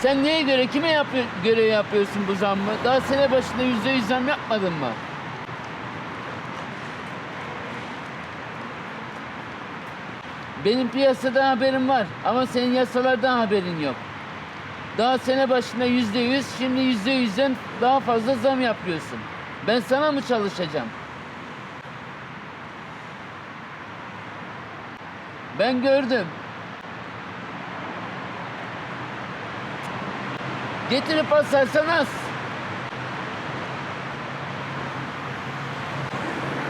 Sen neye göre, kime yapıyor, göre yapıyorsun bu zammı? Daha sene başında yüzde yüz zam yapmadın mı? Benim piyasadan haberim var ama senin yasalardan haberin yok. Daha sene başında yüzde yüz, şimdi yüzde yüzden daha fazla zam yapıyorsun. Ben sana mı çalışacağım? Ben gördüm. Getirip asarsan as.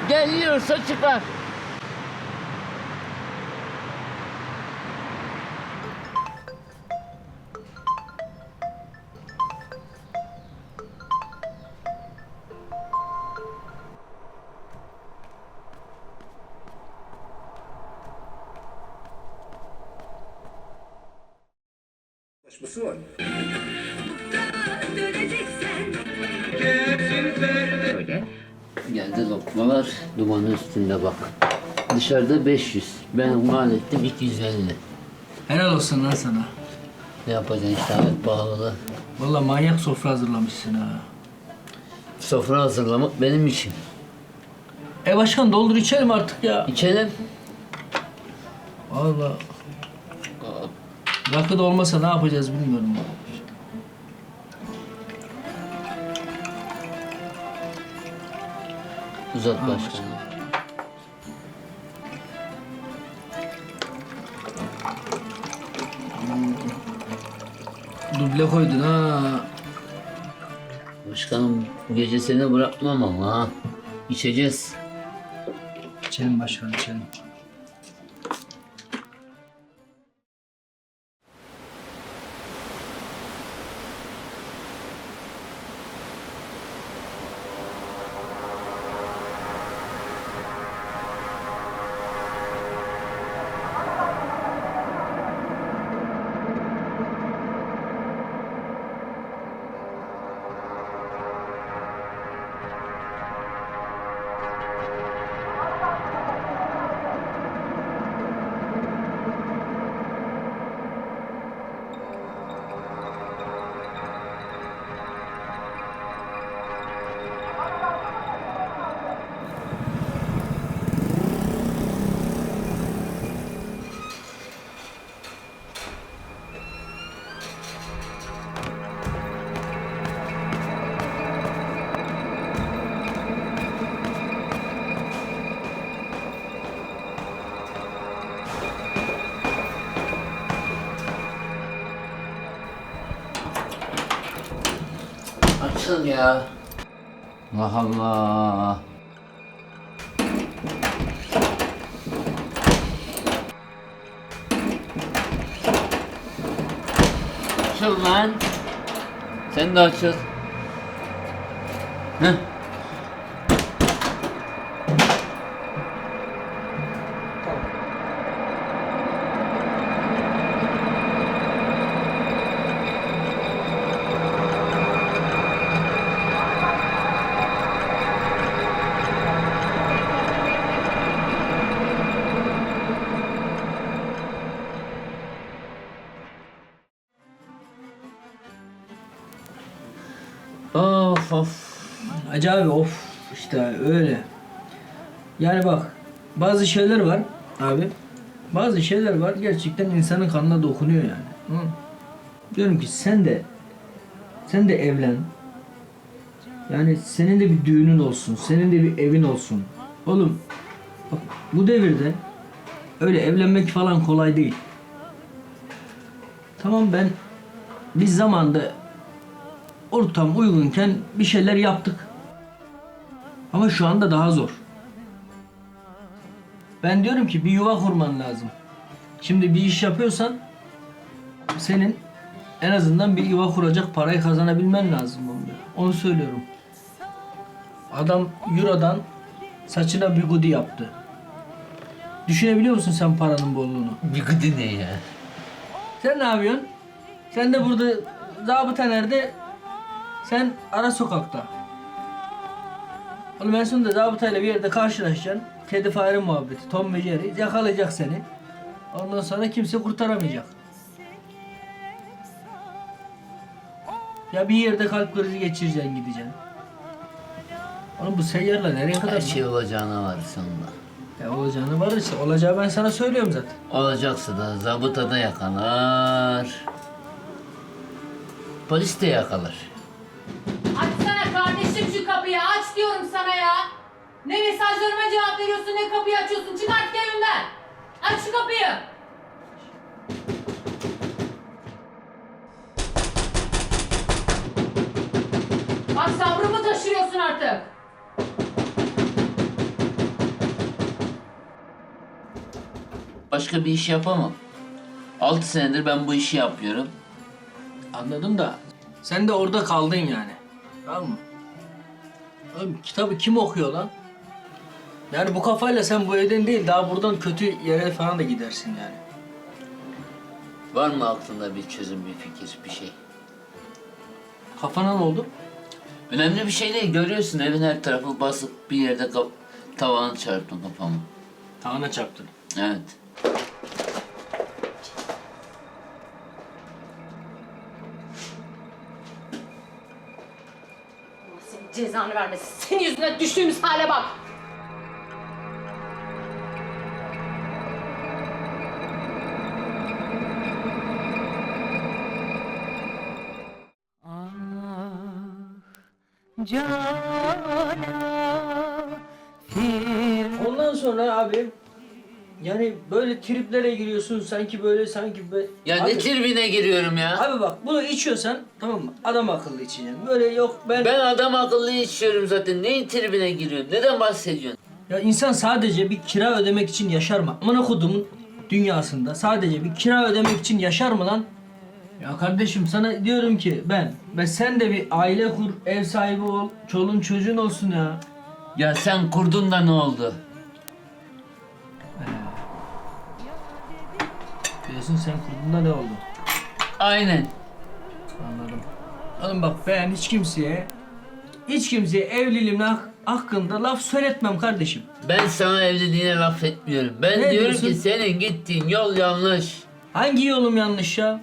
Gel yiyorsa çıkar. Anlaşması var. Öyle. Geldi lokmalar dumanın üstünde bak. Dışarıda 500. Ben mal ettim 250. Helal olsun lan sana. Ne yapacaksın işte hayat pahalı. Vallahi manyak sofra hazırlamışsın ha. Sofra hazırlamak benim işim. E başkan doldur içelim artık ya. İçelim. Vallahi. Rakı da olmasa ne yapacağız bilmiyorum. Uzat başkanım. Duble koydun ha. Başkanım bu gece seni bırakmam ama ha. İçeceğiz. İçelim başkan içelim. Açıl ya. Allah Allah. Açıl lan. Sen de açıl. Heh. Hacı abi of işte öyle. Yani bak bazı şeyler var abi. Bazı şeyler var gerçekten insanın kanına dokunuyor yani. Hı? Diyorum ki sen de sen de evlen. Yani senin de bir düğünün olsun. Senin de bir evin olsun. Oğlum bak bu devirde öyle evlenmek falan kolay değil. Tamam ben biz zamanda ortam uygunken bir şeyler yaptık. Ama şu anda daha zor. Ben diyorum ki bir yuva kurman lazım. Şimdi bir iş yapıyorsan senin en azından bir yuva kuracak parayı kazanabilmen lazım onda. Onu söylüyorum. Adam Euro'dan saçına bir gudi yaptı. Düşünebiliyor musun sen paranın bolluğunu? Bir gıdı ne ya? Sen ne yapıyorsun? Sen de burada zabıta nerede? Sen ara sokakta. Oğlum en sonunda zabıtayla bir yerde karşılaşacaksın. Kedi fare muhabbeti. Tom ve Jerry yakalayacak seni. Ondan sonra kimse kurtaramayacak. Ya bir yerde kalp krizi geçireceksin gideceksin. Oğlum bu seyyarla nereye kadar? Her şey olacağına var sonunda. Ya olacağını var işte. Olacağı ben sana söylüyorum zaten. Olacaksa da zabıta da yakalar. Polis de yakalar. Ne mesajlarıma cevap veriyorsun ne kapıyı açıyorsun çık artık evimden. Aç şu kapıyı. Bak sabrımı taşırıyorsun artık. Başka bir iş yapamam. 6 senedir ben bu işi yapıyorum. Anladım da sen de orada kaldın yani. Tamam mı? Oğlum kitabı kim okuyor lan? Yani bu kafayla sen bu evden değil daha buradan kötü yere falan da gidersin yani. Var mı aklında bir çözüm, bir fikir, bir şey? Kafana ne oldu? Önemli bir şey değil. Görüyorsun evin her tarafı basık bir yerde kap tavanı çarptın kafamı. Tağına çarptın. Evet. Allah senin cezanı vermesin. Senin yüzünden düştüğümüz hale bak. Ondan sonra abi yani böyle triplere giriyorsun sanki böyle sanki böyle... Ya abi, ne tribine giriyorum ya? Abi bak bunu içiyorsan tamam mı? Adam akıllı içeceksin. Böyle yok ben... Ben adam akıllı içiyorum zaten. Neyin tribine giriyorum? Neden bahsediyorsun? Ya insan sadece bir kira ödemek için yaşar mı? Amına kodumun dünyasında sadece bir kira ödemek için yaşar mı lan? Ya kardeşim sana diyorum ki ben ve sen de bir aile kur, ev sahibi ol, çoluğun çocuğun olsun ya. Ya sen kurdun da ne oldu? Diyorsun sen kurduğunda ne oldu? Aynen. Anladım. Oğlum bak ben hiç kimseye hiç kimseye evliliğimle hak- hakkında laf söyletmem kardeşim. Ben sana evliliğine laf etmiyorum. Ben Ne diyorum diyorsun? ki senin gittiğin yol yanlış. Hangi yolum yanlış ya?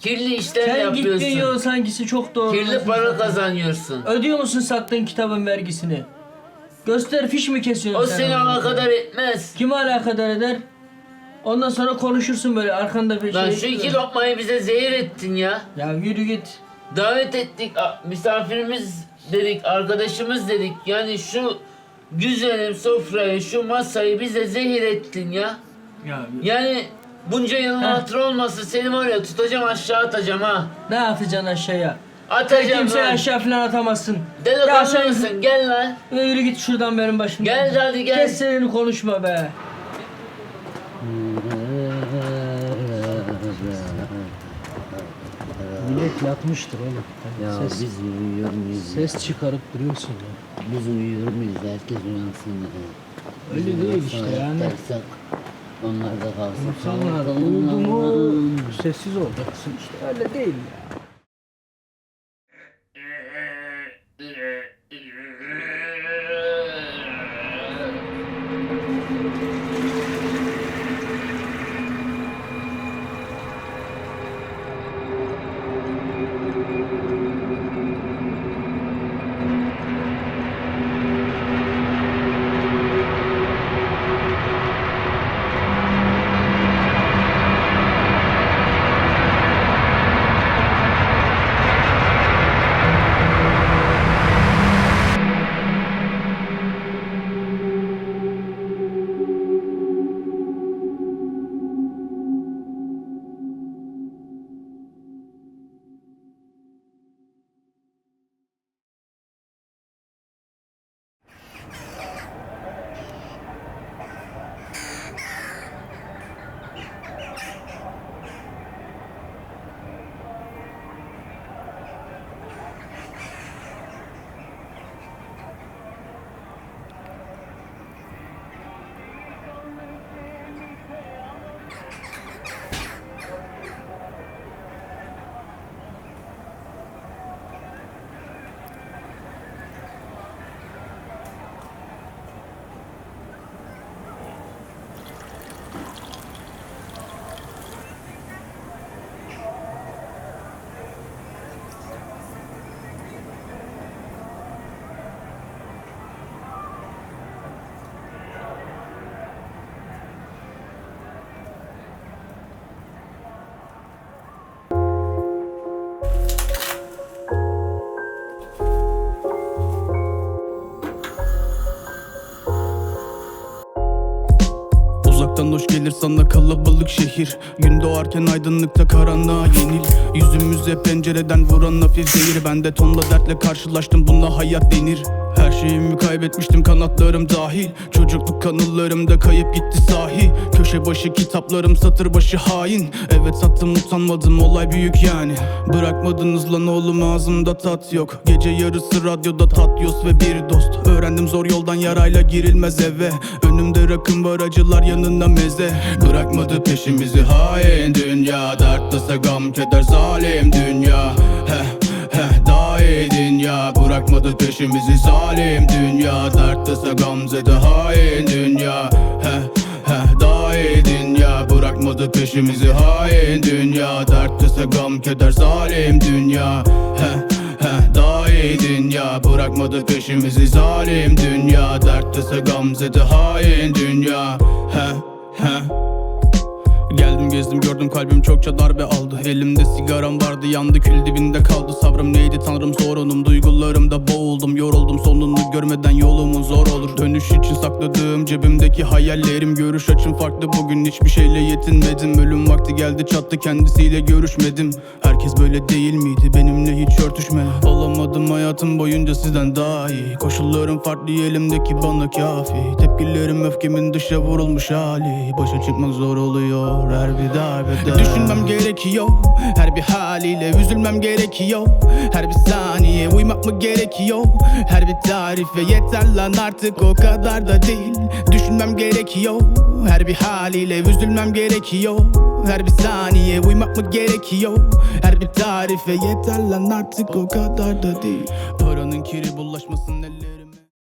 Kirli işler Sen yapıyorsun. gittiğin yol hangisi çok doğru. Kirli para kazanıyorsun. Ödüyor musun sattığın kitabın vergisini? Göster fiş mi kesiyorsun O sen seni ondan alakadar etmez. Kimi alakadar eder? Ondan sonra konuşursun böyle arkanda bir Lan şey. şu iki lokmayı bize zehir ettin ya. Ya yürü git. Davet ettik, a- misafirimiz dedik, arkadaşımız dedik. Yani şu güzelim sofrayı, şu masayı bize zehir ettin ya. Ya Yani bunca yılın Heh. hatırı olmasa seni var ya tutacağım aşağı atacağım ha. ne atacaksın aşağıya? Atacağım Kimseye lan. aşağı falan atamazsın. Ya Delikanlı sen- mısın? Gel lan. Ya yürü git şuradan benim başımdan. Gel hadi gel. Kes sesini konuşma be. Millet yatmıştır oğlum. Ya ses, biz uyuyor muyuz? ses çıkarıp duruyorsun ya. Biz uyuyor muyuz? Herkes uyansın. Öyle Biz değil uyansak, işte yani. yatarsak, Onlar da kalsın. İnsanlar uyudu mu sessiz olacaksın işte. Öyle değil ya. Gelir sana kalabalık şehir. Gün doğarken aydınlıkta karanlığa yenil. Yüzümüze pencereden vuran hafif zehir. Ben de tonla dertle karşılaştım buna hayat denir her şeyimi kaybetmiştim kanatlarım dahil. Çocukluk kanıllarımda kayıp gitti sahi. Köşe başı kitaplarım satır başı hain. Evet sattım utanmadım olay büyük yani. Bırakmadınız lan oğlum ağzımda tat yok. Gece yarısı radyoda tatyos ve bir dost. Öğrendim zor yoldan yarayla girilmez eve. Önümde rakım var acılar yanında meze. Bırakmadı peşimizi hain dünya. Dertlese gam keder zalim dünya. Heh dünya. Bırakmadı peşimizi zalim dünya. Dertlese gamzede hain dünya. Heh heh daha iyi dünya. Bırakmadı peşimizi hain dünya. Dertlese gam keder zalim dünya. Heh heh daha iyi dünya. Bırakmadı peşimizi zalim dünya. Dertlese gamzede hain dünya. Heh heh Geldim gezdim gördüm kalbim çokça darbe aldı. Elimde sigaram vardı yandı kül dibinde kaldı. Sabrım neydi? Tanrım sorunum Duygularımda boğuldum yoruldum. Sonunu görmeden yolumun zor olur. Dönüş için sakladığım cebimdeki hayallerim. Görüş açım farklı. Bugün hiçbir şeyle yetinmedim. Ölüm vakti geldi çattı. Kendisiyle görüşmedim. Herkes böyle değil miydi? Benimle hiç örtüşme. Olamadım hayatım boyunca sizden daha iyi. Koşullarım farklı elimdeki bana kafi. Tepkilerim öfkemin dışa vurulmuş hali. Başa çıkmak zor oluyor her bir darbede Düşünmem gerekiyor. Her bir haliyle Üzülmem gerekiyor. Her bir saniye Uymak mı gerekiyor? Her bir tarife Yeter lan artık o kadar da değil. Düşünmem gerekiyor. Her bir haliyle Üzülmem gerekiyor. Her bir saniye Uymak mı gerekiyor? Her bir tarife Yeter lan artık o kadar da değil. Paranın kiri bulaşmasın ellerime